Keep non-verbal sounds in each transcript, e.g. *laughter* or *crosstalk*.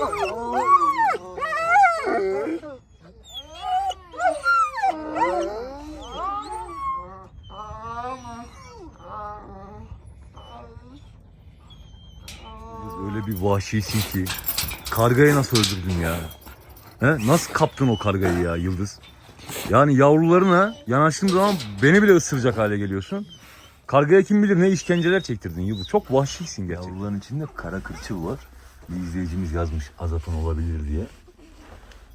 Oh, vahşisin ki. Kargayı nasıl öldürdün ya? He? Nasıl kaptın o kargayı ya Yıldız? Yani yavrularına yanaştığın zaman beni bile ısıracak hale geliyorsun. Kargaya kim bilir ne işkenceler çektirdin Yıldız. Çok vahşisin gerçekten. Yavruların içinde kara kırçıl var. Bir izleyicimiz yazmış azapın olabilir diye.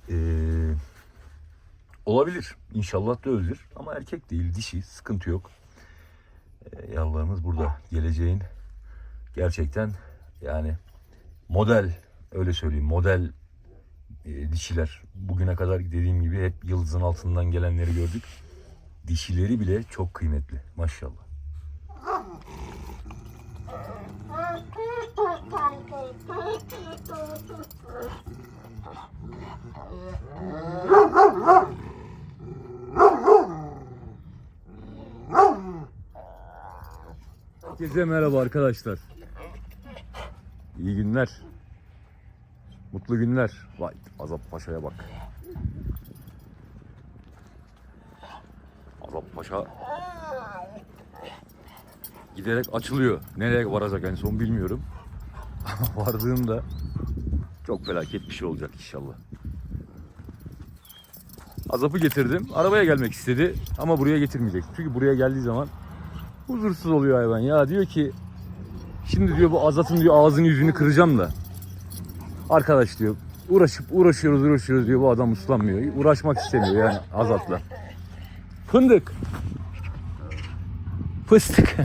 Ee, olabilir. İnşallah da öldür. Ama erkek değil, dişi. Sıkıntı yok. Ee, yavrularımız burada. Geleceğin gerçekten yani model öyle söyleyeyim model e, dişiler. Bugüne kadar dediğim gibi hep yıldızın altından gelenleri gördük. Dişileri bile çok kıymetli maşallah. Herkese merhaba arkadaşlar. İyi günler. Mutlu günler. Vay Azap Paşa'ya bak. Azap Paşa giderek açılıyor. Nereye varacak en son bilmiyorum. Ama *laughs* vardığında çok felaket bir şey olacak inşallah. Azap'ı getirdim. Arabaya gelmek istedi ama buraya getirmeyecek. Çünkü buraya geldiği zaman huzursuz oluyor hayvan. Ya diyor ki şimdi diyor bu Azat'ın diyor ağzını yüzünü kıracağım da. Arkadaş diyor uğraşıp uğraşıyoruz uğraşıyoruz diyor bu adam uslanmıyor. Uğraşmak istemiyor yani Azat'la. Fındık. Fıstık.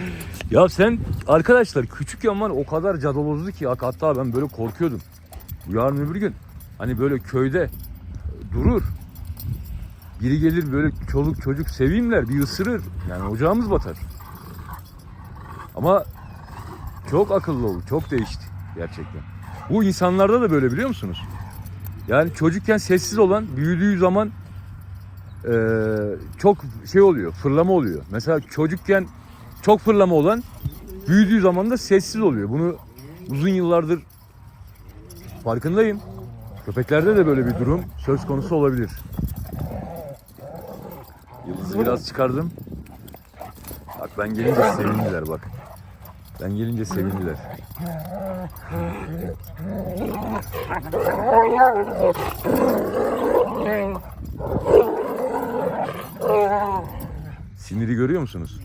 *laughs* ya sen arkadaşlar küçükken var o kadar cadalozdu ki hatta ben böyle korkuyordum. Yarın öbür gün hani böyle köyde durur. Biri gelir böyle çoluk çocuk seveyimler bir ısırır. Yani ocağımız batar. Ama çok akıllı oldu. Çok değişti gerçekten. Bu insanlarda da böyle biliyor musunuz? Yani çocukken sessiz olan büyüdüğü zaman eee, çok şey oluyor. Fırlama oluyor. Mesela çocukken çok fırlama olan büyüdüğü zaman da sessiz oluyor. Bunu uzun yıllardır farkındayım. Köpeklerde de böyle bir durum söz konusu olabilir. Yıldızı biraz çıkardım. Bak ben gelince sevindiler bak. Ben gelince sevindiler. Siniri görüyor musunuz?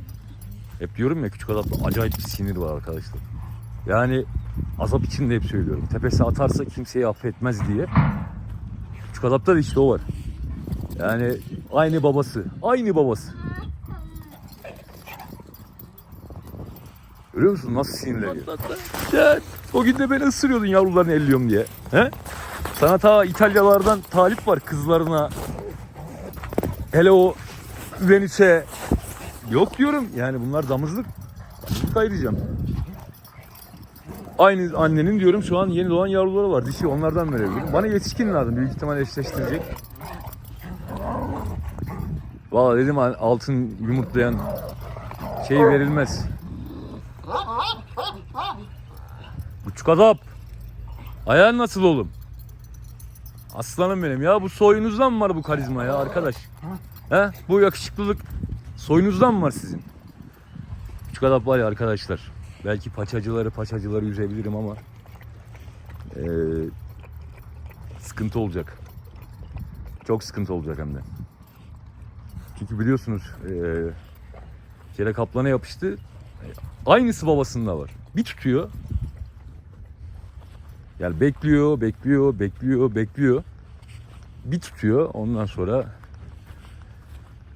Hep diyorum ya küçük adamda acayip bir sinir var arkadaşlar. Yani azap içinde hep söylüyorum. Tepesi atarsa kimseyi affetmez diye. Küçük adapta da işte o var. Yani aynı babası. Aynı babası. Görüyor musun nasıl sinirleniyor? Ya, o gün de beni ısırıyordun yavrularını elliyorum diye. He? Sana ta İtalyalardan talip var kızlarına. Hele o Venüs'e. Yok diyorum yani bunlar damızlık. Damızlık ayıracağım. Aynı annenin diyorum şu an yeni doğan yavruları var. Dişi onlardan verebilirim. Bana yetişkin lazım büyük ihtimal eşleştirecek. Valla dedim altın yumurtlayan şey verilmez. Buçuk adap. Ayağın nasıl oğlum? Aslanım benim ya bu soyunuzdan mı var bu karizma ya arkadaş? He? Bu yakışıklılık soyunuzdan mı var sizin? Buçuk adap var ya arkadaşlar. Belki paçacıları paçacıları üzebilirim ama eee, sıkıntı olacak. Çok sıkıntı olacak hem de. Çünkü biliyorsunuz eee kere kaplana yapıştı. Aynısı babasında var. Bir tutuyor. Yani bekliyor, bekliyor, bekliyor, bekliyor. Bir tutuyor. Ondan sonra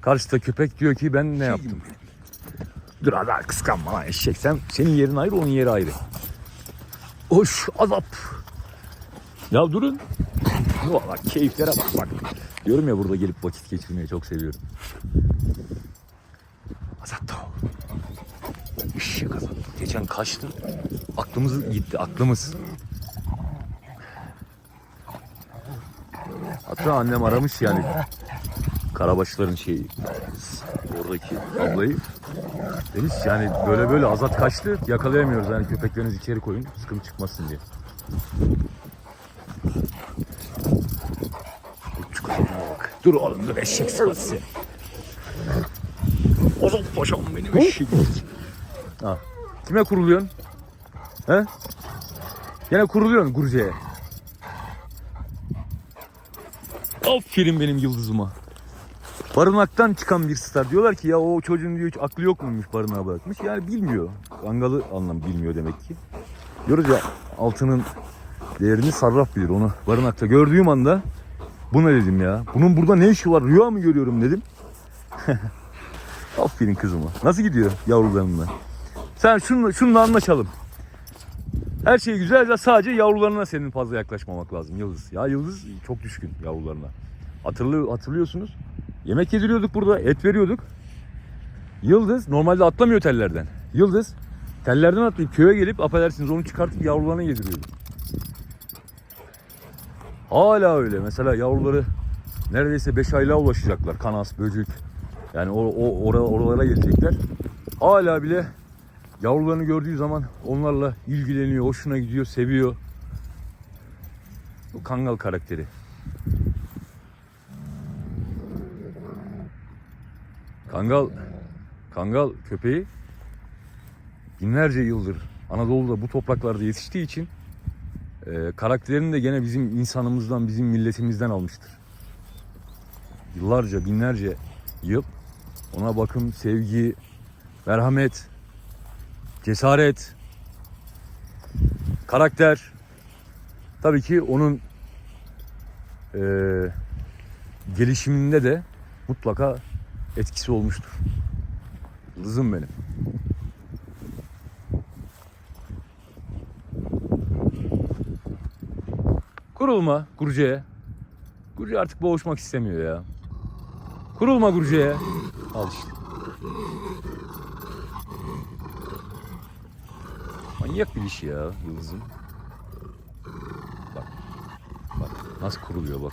karşıda köpek diyor ki ben ne yaptım? Dur hadi kıskanma lan eşek sen. Senin yerin ayrı, onun yeri ayrı. Hoş azap. Ya durun. Valla keyiflere bak bak. Diyorum ya burada gelip vakit geçirmeyi çok seviyorum. Azat da o. Işık azat. Geçen kaçtı. Aklımız gitti aklımız. Hatta annem aramış yani. Karabaşların şeyi. Oradaki ablayı. Demiş yani böyle böyle azat kaçtı. Yakalayamıyoruz yani köpeklerinizi içeri koyun. Sıkıntı çıkmasın diye. Bak. Dur oğlum dur eşek sırası. Ozan paşam benim eşek. Ha. Kime kuruluyorsun? He? Gene kuruluyorsun Gurce'ye. Aferin benim yıldızıma. Barınaktan çıkan bir star. Diyorlar ki ya o çocuğun diyor hiç aklı yok muymuş barınağa bırakmış. Yani bilmiyor. Kangalı anlam bilmiyor demek ki. Diyoruz ya altının değerini sarraf bilir onu. Barınakta gördüğüm anda bu ne dedim ya. Bunun burada ne işi var rüya mı görüyorum dedim. *laughs* Aferin kızıma. Nasıl gidiyor yavrularınla? Sen şununla, şununla anlaşalım. Her şey güzel de sadece yavrularına senin fazla yaklaşmamak lazım Yıldız. Ya Yıldız çok düşkün yavrularına. Hatırlı, hatırlıyorsunuz. Yemek yediriyorduk burada, et veriyorduk. Yıldız normalde atlamıyor tellerden. Yıldız tellerden atlayıp köye gelip affedersiniz onu çıkartıp yavrularına yediriyordu. Hala öyle. Mesela yavruları neredeyse 5 aylığa ulaşacaklar. Kanas, böcek. Yani o, o ora- oralara gelecekler. Hala bile yavrularını gördüğü zaman onlarla ilgileniyor, hoşuna gidiyor, seviyor. Bu kangal karakteri. Kangal Kangal köpeği binlerce yıldır Anadolu'da bu topraklarda yetiştiği için e, karakterini de gene bizim insanımızdan, bizim milletimizden almıştır. Yıllarca, binlerce yıl ona bakım, sevgi, merhamet, cesaret, karakter tabii ki onun e, gelişiminde de mutlaka etkisi olmuştur. Yıldızım benim. Kurulma Gurce'ye. Gurce artık boğuşmak istemiyor ya. Kurulma Gurce'ye. Al işte. Manyak bir iş ya Yıldız'ım. Bak. Bak nasıl kuruluyor bak.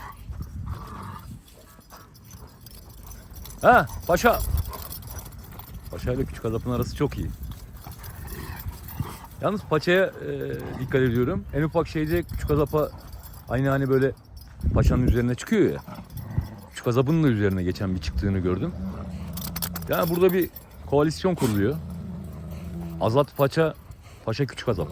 Ha paşa. Paşa ile küçük adapın arası çok iyi. Yalnız paçaya e, dikkat ediyorum. En ufak şeyde küçük azapa aynı hani böyle paşanın üzerine çıkıyor ya. Küçük azapın da üzerine geçen bir çıktığını gördüm. Yani burada bir koalisyon kuruluyor. Azat paça, paşa küçük azap.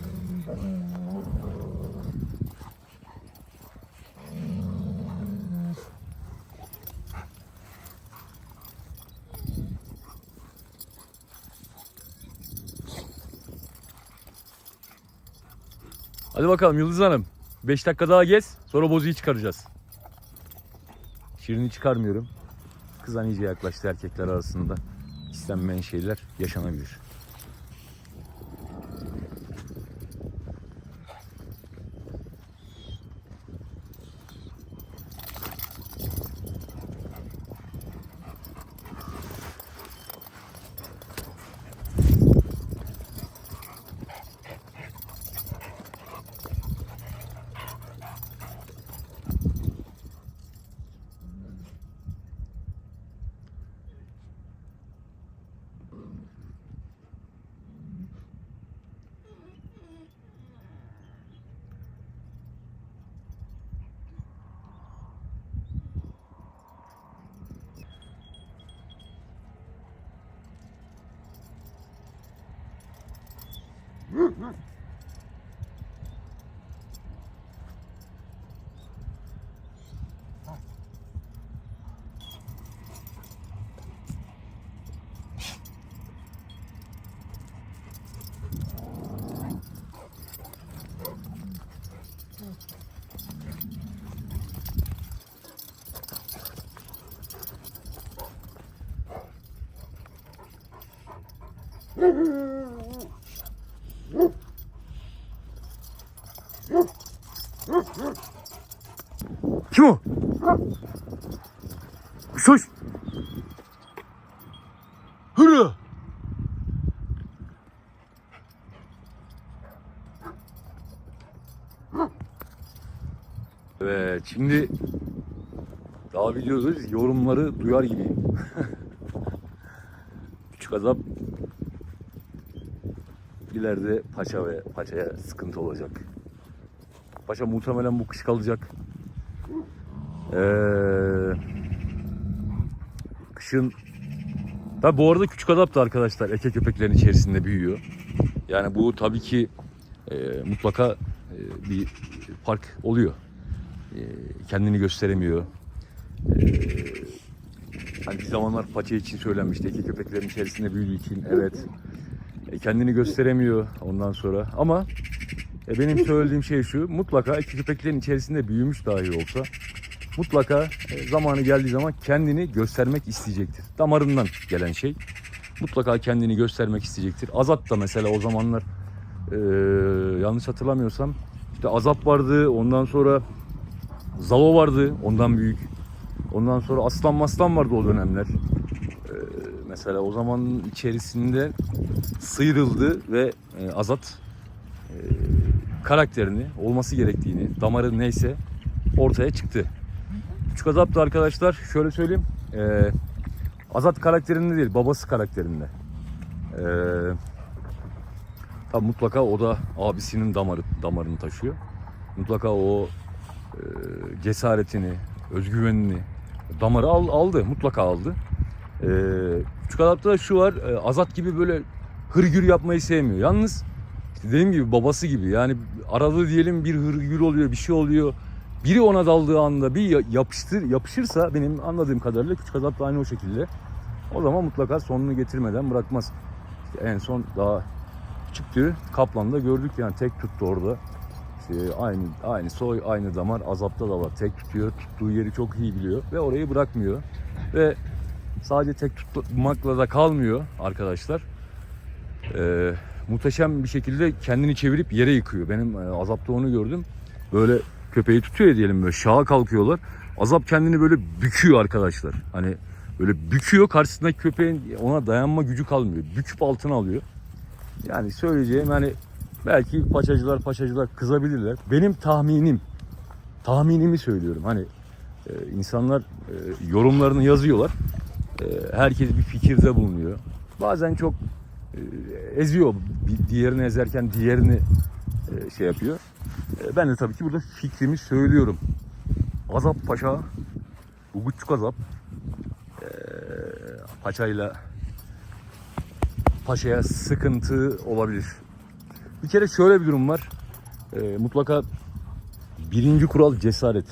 Hadi bakalım Yıldız Hanım. 5 dakika daha gez. Sonra bozuyu çıkaracağız. Şirini çıkarmıyorum. Kızan iyice yaklaştı erkekler arasında. İstenmeyen şeyler yaşanabilir. Kim o? Sus! Hırı! Evet şimdi Daha videoda yorumları duyar gibiyim. *laughs* Küçük azap ileride paşa ve paçaya sıkıntı olacak. Paşa muhtemelen bu kış kalacak. Ee, kışın Tabi bu arada küçük adap da arkadaşlar eke köpeklerin içerisinde büyüyor. Yani bu tabii ki e, mutlaka e, bir park oluyor. E, kendini gösteremiyor. E, hani bir zamanlar paça için söylenmişti. Eke köpeklerin içerisinde büyüdüğü için evet. E, kendini gösteremiyor ondan sonra. Ama e, benim söylediğim şey şu. Mutlaka eke köpeklerin içerisinde büyümüş dahi olsa mutlaka e, zamanı geldiği zaman kendini göstermek isteyecektir. Damarından gelen şey. Mutlaka kendini göstermek isteyecektir. Azat da mesela o zamanlar e, yanlış hatırlamıyorsam işte Azap vardı. Ondan sonra Zalo vardı. Ondan büyük. Ondan sonra Aslan Maslan vardı o dönemler. E, mesela o zaman içerisinde sıyrıldı ve e, Azat e, karakterini, olması gerektiğini, damarı neyse ortaya çıktı. Küçük Azap da arkadaşlar şöyle söyleyeyim. E, Azat karakterinde değil, babası karakterinde. E, tabi mutlaka o da abisinin damarı damarını taşıyor. Mutlaka o e, cesaretini, özgüvenini, damarı al, aldı, mutlaka aldı. E, Küçük Azap'ta da şu var, e, Azat gibi böyle hırgür yapmayı sevmiyor. Yalnız dediğim gibi babası gibi yani aradığı diyelim bir hırgür oluyor, bir şey oluyor biri ona daldığı anda bir ya- yapıştır yapışırsa benim anladığım kadarıyla küçük azap da aynı o şekilde. O zaman mutlaka sonunu getirmeden bırakmaz. İşte en son daha çıktı Kaplan'da gördük yani tek tuttu orada. İşte aynı aynı soy aynı damar azapta da var. Tek tutuyor. Tuttuğu yeri çok iyi biliyor ve orayı bırakmıyor. Ve sadece tek tutmakla da kalmıyor arkadaşlar. Ee, muhteşem bir şekilde kendini çevirip yere yıkıyor. Benim e, azapta onu gördüm. Böyle köpeği tutuyor ya diyelim böyle şaha kalkıyorlar. Azap kendini böyle büküyor arkadaşlar. Hani böyle büküyor karşısındaki köpeğin ona dayanma gücü kalmıyor. Büküp altına alıyor. Yani söyleyeceğim hani belki paçacılar paçacılar kızabilirler. Benim tahminim tahminimi söylüyorum. Hani e, insanlar e, yorumlarını yazıyorlar. E, herkes bir fikirde bulunuyor. Bazen çok e, eziyor. Bir diğerini ezerken diğerini e, şey yapıyor. E, Ben de tabii ki burada fikrimi söylüyorum. Azap Paşa, bu azap Paşa'yla Paşa'ya sıkıntı olabilir. Bir kere şöyle bir durum var. Mutlaka birinci kural cesaret.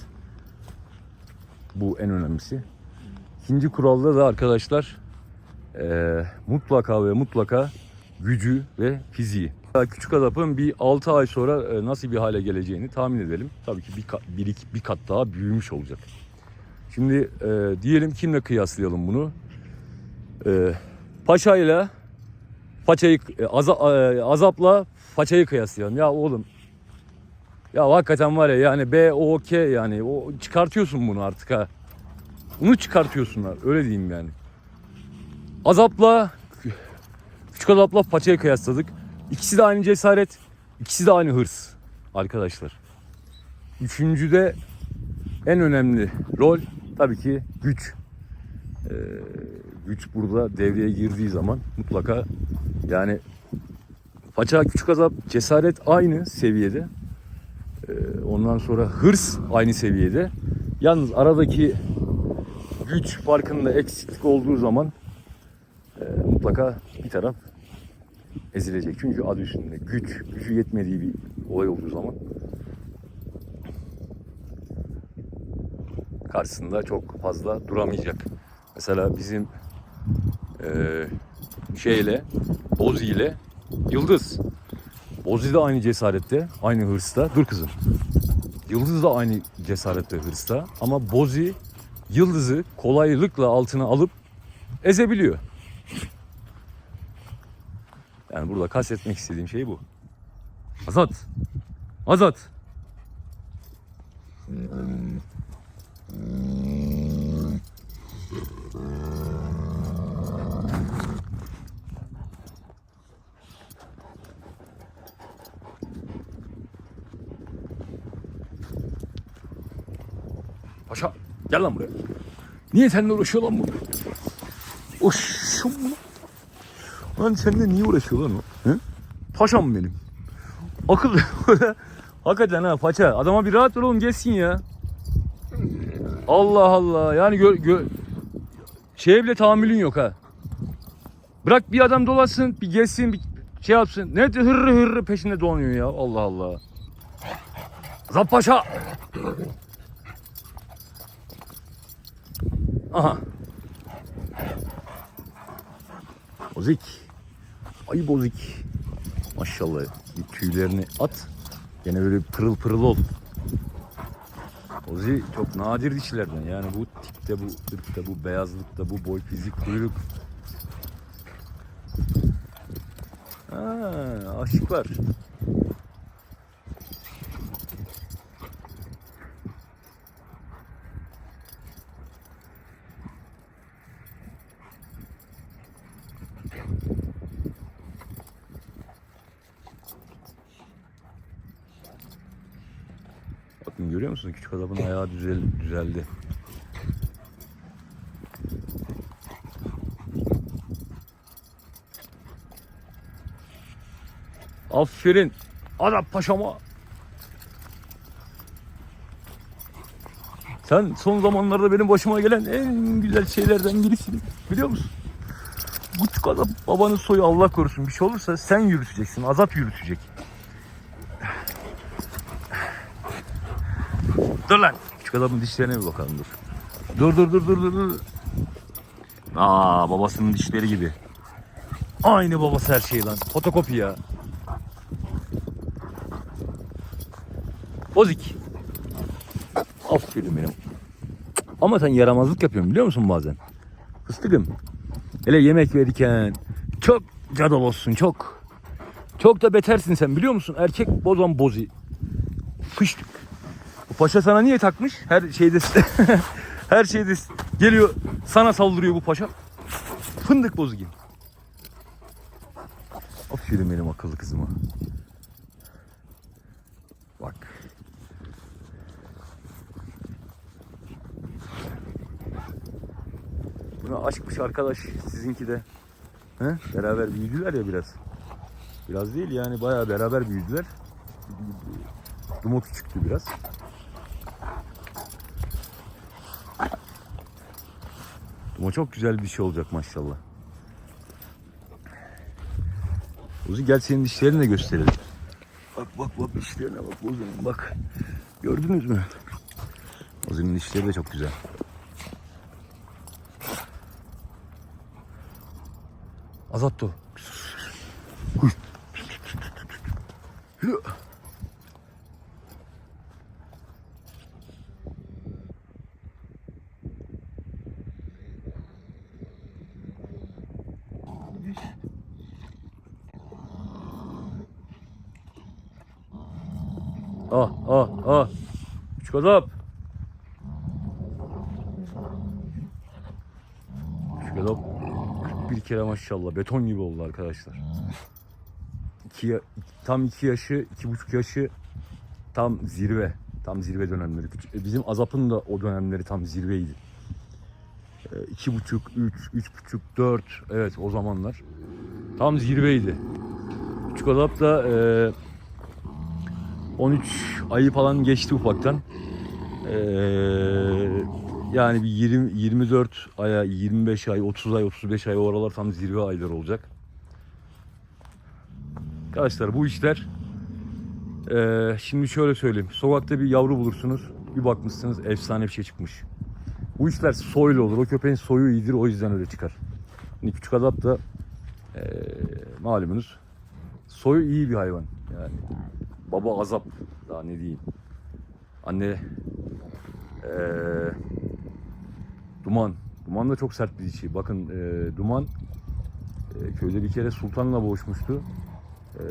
Bu en önemlisi. İkinci kuralda da arkadaşlar e, mutlaka ve mutlaka gücü ve fiziği. Küçük adapın bir 6 ay sonra e, nasıl bir hale geleceğini tahmin edelim. Tabii ki bir, kat, bir, bir kat daha büyümüş olacak. Şimdi e, diyelim kimle kıyaslayalım bunu? E, Paşa ile Paçayı, e, Aza- e, Azap'la Paçayı kıyaslayalım. Ya oğlum ya hakikaten var ya yani B, O, K yani o çıkartıyorsun bunu artık ha. Bunu çıkartıyorsunlar öyle diyeyim yani. Azap'la Küçük Azap'la Paça'yı kıyasladık. İkisi de aynı cesaret, ikisi de aynı hırs arkadaşlar. Üçüncüde en önemli rol tabii ki güç. Ee, güç burada devreye girdiği zaman mutlaka yani Paça Küçük Azap cesaret aynı seviyede. Ee, ondan sonra hırs aynı seviyede. Yalnız aradaki güç farkında eksiklik olduğu zaman e, mutlaka bir taraf ezilecek. Çünkü adı üstünde güç, gücü yetmediği bir olay olduğu zaman karşısında çok fazla duramayacak. Mesela bizim eee şeyle, Bozi ile Yıldız. Bozi de aynı cesarette, aynı hırsta. Dur kızım. Yıldız da aynı cesarette, hırsta. Ama Bozi Yıldız'ı kolaylıkla altına alıp ezebiliyor. Yani burada kastetmek istediğim şey bu. Azat. Azat. Paşa. Gel lan buraya. Niye seninle uğraşıyor lan bu? Oş. Lan seninle niye uğraşıyor lan o? He? Paşam benim. Akıl *laughs* böyle. Hakikaten ha paça. Adama bir rahat dur oğlum geçsin ya. Allah Allah. Yani gö, gö şeye bile tahammülün yok ha. Bırak bir adam dolasın, bir geçsin, bir şey yapsın. Ne hırrı hırrı peşinde dolanıyor ya. Allah Allah. Azap Paşa. Aha. Bozik. Ay bozik. Maşallah. Bir tüylerini at. Gene böyle pırıl pırıl ol. Ozi çok nadir dişilerden. Yani bu tipte, bu ırkta, bu beyazlıkta, bu boy, fizik, kuyruk. Ha, aşık var. Bakın görüyor musun? Küçük adamın ayağı düzel, düzeldi. Aferin. Arap paşama. Sen son zamanlarda benim başıma gelen en güzel şeylerden birisin. Biliyor musun? Küçük adam babanın soyu Allah korusun bir şey olursa sen yürüteceksin. Azap yürütecek. Dur lan. Küçük adamın dişlerine bir bakalım dur. Dur dur dur dur dur. dur. Aa babasının dişleri gibi. Aynı babası her şey lan. Fotokopi ya. Bozik. Aferin benim. Ama sen yaramazlık yapıyorsun biliyor musun bazen? Fıstıkım. Hele yemek verirken çok cadalozsun çok. Çok da betersin sen biliyor musun? Erkek bozan bozi. Fıştık. Paşa sana niye takmış? Her şeyde *laughs* her şeyde geliyor sana saldırıyor bu paşa. Fındık bozu gibi. Aferin benim akıllı kızıma. Bak. Buna aşkmış arkadaş sizinki de. He? Beraber büyüdüler ya biraz. Biraz değil yani bayağı beraber büyüdüler. Dumo küçüktü biraz. Dumo çok güzel bir şey olacak maşallah. Uzi gel senin dişlerini de gösterelim. Bak bak bak dişlerine bak Uzi'nin bak. Gördünüz mü? Uzi'nin dişleri de çok güzel. Azatto. Huy. Küçük adam bir kere maşallah beton gibi oldu arkadaşlar. İki, tam iki yaşı, iki buçuk yaşı tam zirve. Tam zirve dönemleri. E, Bizim Azap'ın da o dönemleri tam zirveydi. E, İki buçuk, üç, üç buçuk, dört. Evet o zamanlar. Tam zirveydi. Azap da e, 13 ayı falan geçti ufaktan. Ee, yani bir 20, 24 aya, 25 ay, 30 ay, 35 ay o aralar tam zirve ayları olacak. Arkadaşlar bu işler ee, şimdi şöyle söyleyeyim. Sokakta bir yavru bulursunuz. Bir bakmışsınız efsane bir şey çıkmış. Bu işler soylu olur. O köpeğin soyu iyidir o yüzden öyle çıkar. Hani küçük adap da ee, malumunuz soyu iyi bir hayvan. Yani baba azap daha ne diyeyim. Anne eee, Duman. Duman da çok sert bir dişi. Bakın eee, Duman eee, köyde bir kere Sultan'la boğuşmuştu. Eee,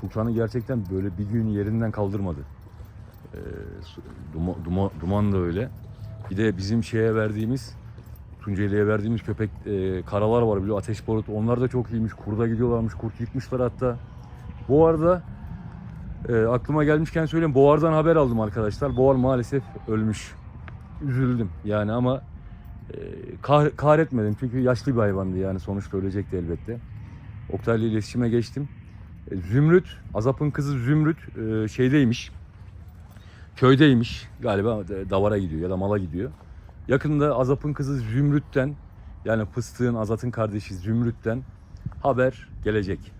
Sultan'ı gerçekten böyle bir gün yerinden kaldırmadı. Su- Duma, Duma- Duman da öyle. Bir de bizim şeye verdiğimiz Tunceli'ye verdiğimiz köpek eee, karalar var biliyor ateş barutu. Onlar da çok iyiymiş. Kurda gidiyorlarmış. Kurt yıkmışlar hatta. Bu arada e, aklıma gelmişken söyleyeyim. Boğar'dan haber aldım arkadaşlar. Boğar maalesef ölmüş. üzüldüm yani ama e, kah- kahretmedim çünkü yaşlı bir hayvandı yani sonuçta ölecekti elbette. Oktay'la iletişime geçtim. E, Zümrüt, Azap'ın kızı Zümrüt e, şeydeymiş. Köydeymiş. Galiba davara gidiyor ya da mala gidiyor. Yakında Azap'ın kızı Zümrüt'ten yani Fıstık'ın Azat'ın kardeşi Zümrüt'ten haber gelecek.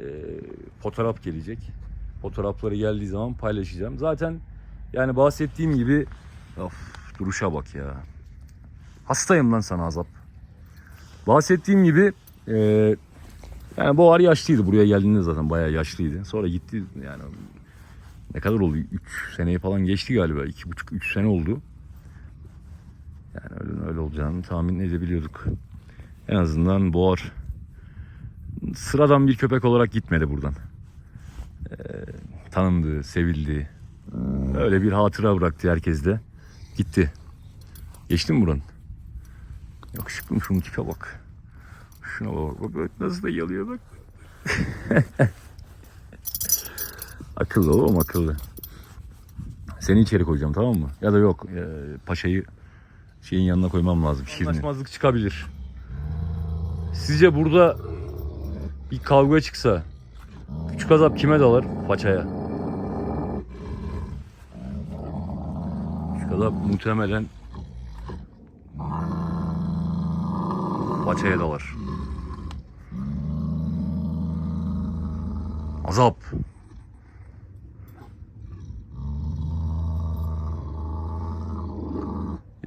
E, fotoğraf gelecek. Fotoğrafları geldiği zaman paylaşacağım. Zaten yani bahsettiğim gibi of duruşa bak ya. Hastayım lan sana Azap. Bahsettiğim gibi e, yani Boğar yaşlıydı. Buraya geldiğinde zaten bayağı yaşlıydı. Sonra gitti yani ne kadar oldu? 3 seneyi falan geçti galiba. 2,5-3 sene oldu. Yani öyle, öyle olacağını tahmin edebiliyorduk. En azından Boğar sıradan bir köpek olarak gitmedi buradan. Tanındı, sevildi. Öyle bir hatıra bıraktı herkeste. Gitti. Geçti mi buranın? Yakışıklı mı şunun tipe bak. Şuna bak bak nasıl da yalıyor bak. *laughs* akıllı oğlum akıllı. Seni içeri koyacağım tamam mı? Ya da yok e, paşayı şeyin yanına koymam lazım. Anlaşmazlık çıkabilir. Sizce burada bir kavga çıksa küçük azap kime dalar? Paçaya. Küçük azap muhtemelen paçaya dalar. Azap.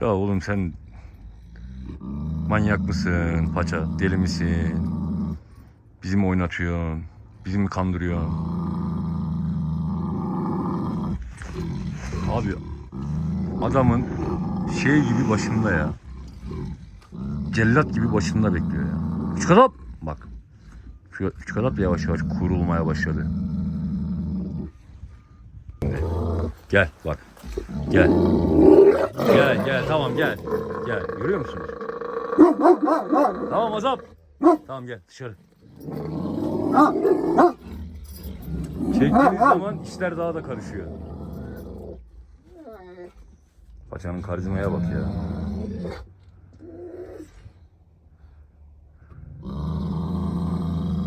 Ya oğlum sen manyak mısın paça deli misin? Bizi mi oynatıyorsun? Bizi mi kandırıyorsun? Abi adamın şey gibi başında ya. Cellat gibi başında bekliyor ya. Küçük adam bak. Adam da yavaş yavaş kurulmaya başladı. Gel bak. Gel. Gel gel tamam gel. Gel görüyor musunuz? Tamam Azap. Tamam gel dışarı. Çektiğiniz zaman işler daha da karışıyor. Paçanın karizmaya bak ya.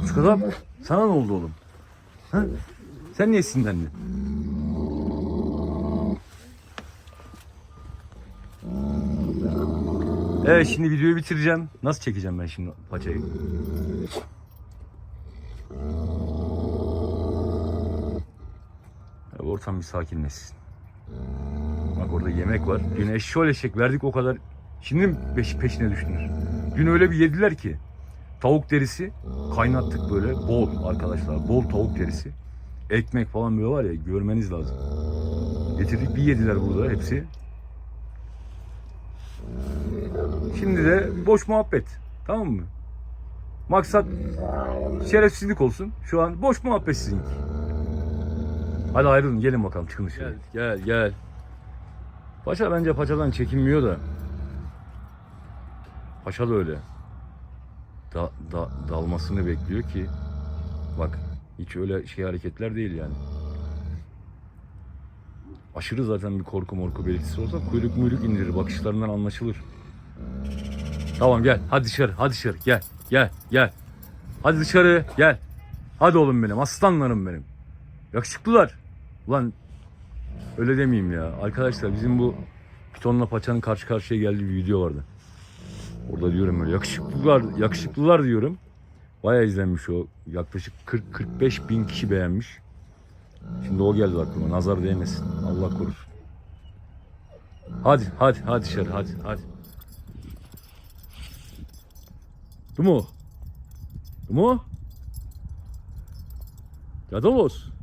Şu kadar sana ne oldu oğlum? Ha? Sen niye sinirlendin? Evet şimdi videoyu bitireceğim. Nasıl çekeceğim ben şimdi paçayı? Ortam bir sakinleşsin. Bak orada yemek var. Dün eşşol eşek verdik o kadar. Şimdi peş, peşine düştünüz? Dün öyle bir yediler ki. Tavuk derisi kaynattık böyle bol arkadaşlar. Bol tavuk derisi. Ekmek falan böyle var ya görmeniz lazım. Getirdik bir yediler burada hepsi. Şimdi de boş muhabbet. Tamam mı? Maksat şerefsizlik olsun. Şu an boş muhabbet sizinki. Hadi ayrılın gelin bakalım çıkın dışarı. Gel gel gel. Paşa bence paçadan çekinmiyor da. Paşa da öyle. Da, da, dalmasını bekliyor ki. Bak hiç öyle şey hareketler değil yani. Aşırı zaten bir korku morku belirtisi olsa kuyruk muyruk indirir. Bakışlarından anlaşılır. Tamam gel. Hadi dışarı. Hadi dışarı. Gel. Gel. Gel. Hadi dışarı. Gel. Hadi oğlum benim. Aslanlarım benim. Yakışıklılar. Ulan öyle demeyeyim ya. Arkadaşlar bizim bu pitonla paçanın karşı karşıya geldiği bir video vardı. Orada diyorum öyle yakışıklılar, yakışıklılar diyorum. Bayağı izlenmiş o. Yaklaşık 40-45 bin kişi beğenmiş. Şimdi o geldi aklıma. Nazar değmesin. Allah korusun. Hadi hadi hadi dışarı hadi hadi. Dumu. Dumu. Yadolos.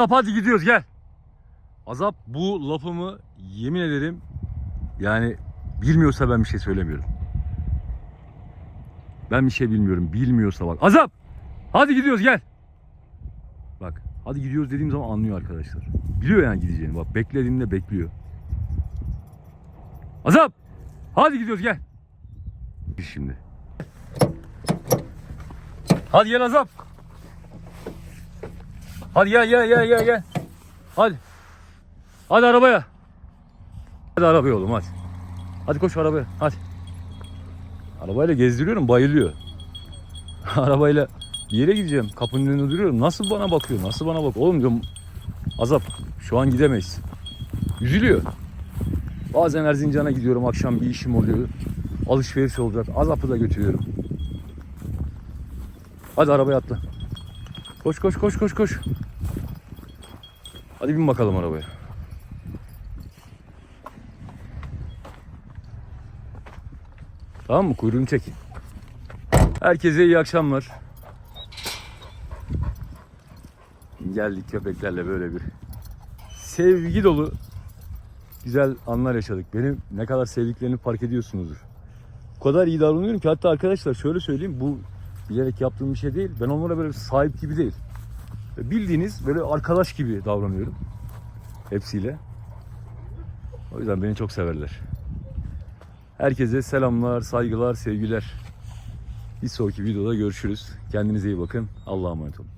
Azap hadi gidiyoruz gel. Azap bu lafımı yemin ederim yani bilmiyorsa ben bir şey söylemiyorum. Ben bir şey bilmiyorum. Bilmiyorsa bak. Azap! Hadi gidiyoruz gel. Bak hadi gidiyoruz dediğim zaman anlıyor arkadaşlar. Biliyor yani gideceğini. Bak beklediğinde bekliyor. Azap. Hadi gidiyoruz gel. Şimdi. Hadi gel Azap. Hadi gel gel gel gel gel. Hadi. Hadi arabaya. Hadi arabaya oğlum hadi. Hadi koş arabaya hadi. Arabayla gezdiriyorum bayılıyor. *laughs* Arabayla bir yere gideceğim. Kapının önünde duruyorum. Nasıl bana bakıyor? Nasıl bana bak? Oğlum diyorum Azap şu an gidemeyiz. Üzülüyor. Bazen Erzincan'a gidiyorum akşam bir işim oluyor. Alışveriş olacak. Azap'ı da götürüyorum. Hadi arabaya atla. Koş koş koş koş koş. Hadi bin bakalım arabaya. Tamam mı? Kuyruğunu çek. Herkese iyi akşamlar. Geldik köpeklerle böyle bir sevgi dolu güzel anlar yaşadık. Benim ne kadar sevdiklerini fark ediyorsunuzdur. O kadar iyi davranıyorum ki hatta arkadaşlar şöyle söyleyeyim bu bilerek yaptığım bir şey değil. Ben onlara böyle sahip gibi değil. Bildiğiniz böyle arkadaş gibi davranıyorum. Hepsiyle. O yüzden beni çok severler. Herkese selamlar, saygılar, sevgiler. Bir sonraki videoda görüşürüz. Kendinize iyi bakın. Allah'a emanet olun.